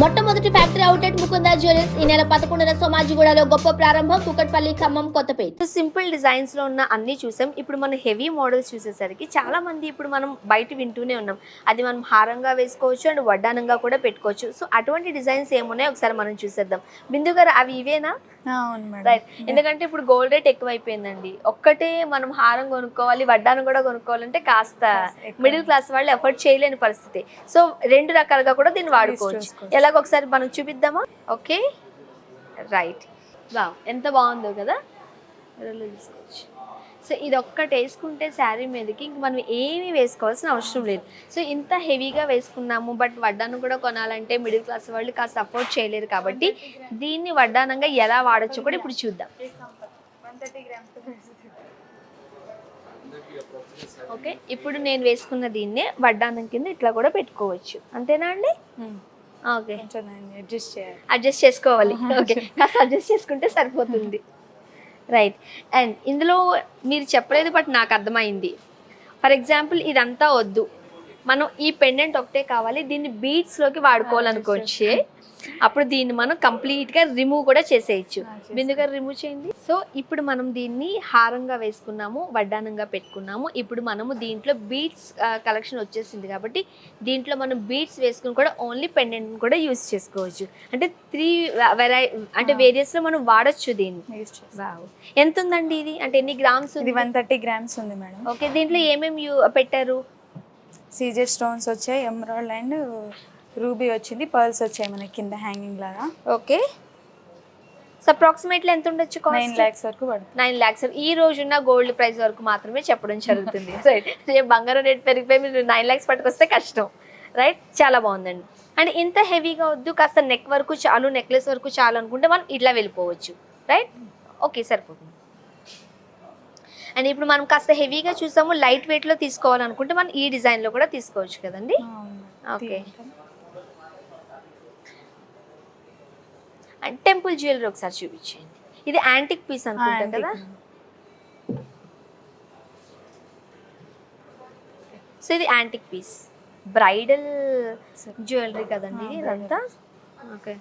మొట్టమొదటి factory outlet Mukunda jewellers ఈ నెల పదకొండున సోమాజిగూడలో గొప్ప ప్రారంభం కుకట్పల్లి ఖమ్మం కొత్తపేట. సింపుల్ డిజైన్స్లో ఉన్న అన్ని చూసాం. ఇప్పుడు మనం హెవీ మోడల్స్ చూసేసరికి చాలా మంది ఇప్పుడు మనం బయట వింటూనే ఉన్నాం. అది మనం హారంగా వేసుకోవచ్చు అండ్ వడ్డానంగా కూడా పెట్టుకోవచ్చు. సో అటువంటి డిజైన్స్ ఏమున్నాయో ఒకసారి మనం చూసేద్దాం. బిందు గారు అవి ఇవేనా? రైట్ ఎందుకంటే ఇప్పుడు గోల్డ్ రేట్ ఎక్కువైపోయిందండి. ఒక్కటే మనం హారం కొనుక్కోవాలి వడ్డానం కూడా కొనుక్కోవాలంటే కాస్త ఎక్కువ. మిడిల్ క్లాస్ వాళ్ళు ఎఫర్ట్ చేయలేని పరిస్థితి. సో రెండు రకాలుగా కూడా దీన్ని వాడుకోవచ్చు. చేసుకోవచ్చు. ఎలాగ ఒకసారి మనం చూపిద్దామా? ఓకే రైట్ వావ్ ఎంత బాగుందో కదా? తీసుకోవచ్చు సో ఇది ఒక్కటి వేసుకుంటే శారీ మీదకి ఇంక మనం ఏమీ వేసుకోవాల్సిన అవసరం లేదు. సో ఇంత హెవీగా వేసుకున్నాము బట్ వడ్డానం కూడా కొనాలంటే మిడిల్ క్లాస్ వాళ్ళు కాస్త సపోర్ట్ చేయలేరు కాబట్టి దీన్ని వడ్డానంగా ఎలా వాడచ్చో కూడా ఇప్పుడు చూద్దాం. ఓకే ఇప్పుడు నేను వేసుకున్న దీన్నే వడ్డానం కింద ఇట్లా కూడా పెట్టుకోవచ్చు. అంతేనా అండి? ఓకే. అడ్జస్ట్ చేయాలి. అడ్జస్ట్ చేసుకోవాలి. ఓకే కాస్త అడ్జస్ట్ చేసుకుంటే సరిపోతుంది. రైట్ అండ్ ఇందులో మీరు చెప్పలేదు బట్ నాకు అర్థమైంది. ఫర్ ఎగ్జాంపుల్ ఇదంతా వద్దు. మనం ఈ పెండెంట్ ఒకటే కావాలి. దీన్ని బీట్స్లోకి వాడుకోవాలనుకోవచ్చు. అప్పుడు దీన్ని మనం కంప్లీట్గా రిమూవ్ కూడా చేసేయచ్చు. బిందుగా రిమూవ్ చేయండి. సో ఇప్పుడు మనం దీన్ని హారంగా వేసుకున్నాము వడ్డానంగా పెట్టుకున్నాము. ఇప్పుడు మనము దీంట్లో బీట్స్ కలెక్షన్ వచ్చేసింది కాబట్టి దీంట్లో మనం బీట్స్ వేసుకుని కూడా ఓన్లీ పెండెంట్ కూడా యూస్ చేసుకోవచ్చు. అంటే త్రీ వెరై అంటే. వేరియస్లో మనం వాడచ్చు దీన్ని. ఎంత ఉందండి ఇది? అంటే ఎన్ని గ్రామ్స్ ఇది వన్ థర్టీ గ్రామ్స్ ఉంది మేడం. ఓకే దీంట్లో ఏమేమి పెట్టారు? సీజర్ స్టోన్స్ వచ్చాయి ఎమరాల్డ్ అండ్ రూబీ వచ్చింది పర్ల్స్ వచ్చాయి మనకి కింద హ్యాంగింగ్ లాగా. ఓకే. సో అప్రాక్సిమేట్లీ ఎంత ఉండొచ్చు నైన్ ల్యాక్స్ వరకు పడుతుంది. నైన్ ల్యాక్స్ ఈ రోజున్న గోల్డ్ ప్రైస్ వరకు మాత్రమే చెప్పడం జరుగుతుంది. రైట్ రేపు బంగారం రేట్ పెరిగిపోయి మీరు నైన్ ల్యాక్స్ పట్టుకొస్తే కష్టం. రైట్ చాలా బాగుందండి. అండ్ ఇంత హెవీగా వద్దు కాస్త నెక్ వరకు చాలు నెక్లెస్ వరకు చాలు అనుకుంటే మనం ఇట్లా వెళ్ళిపోవచ్చు. రైట్ ఓకే సరిపోతుంది. అండ్ ఇప్పుడు మనం కాస్త హెవీగా చూసాము లైట్ వెయిట్లో తీసుకోవాలనుకుంటే మనం ఈ డిజైన్లో కూడా తీసుకోవచ్చు కదండి? ఓకే. అండ్ టెంపుల్ జ్యువెలరీ ఒకసారి చూపించండి ఇది యాంటిక్ పీస్ అనుకుంటా కదా? సో ఇది యాంటిక్ పీస్. బ్రైడల్ జ్యువెలరీ కదండి ఇదంతా? ఓకే.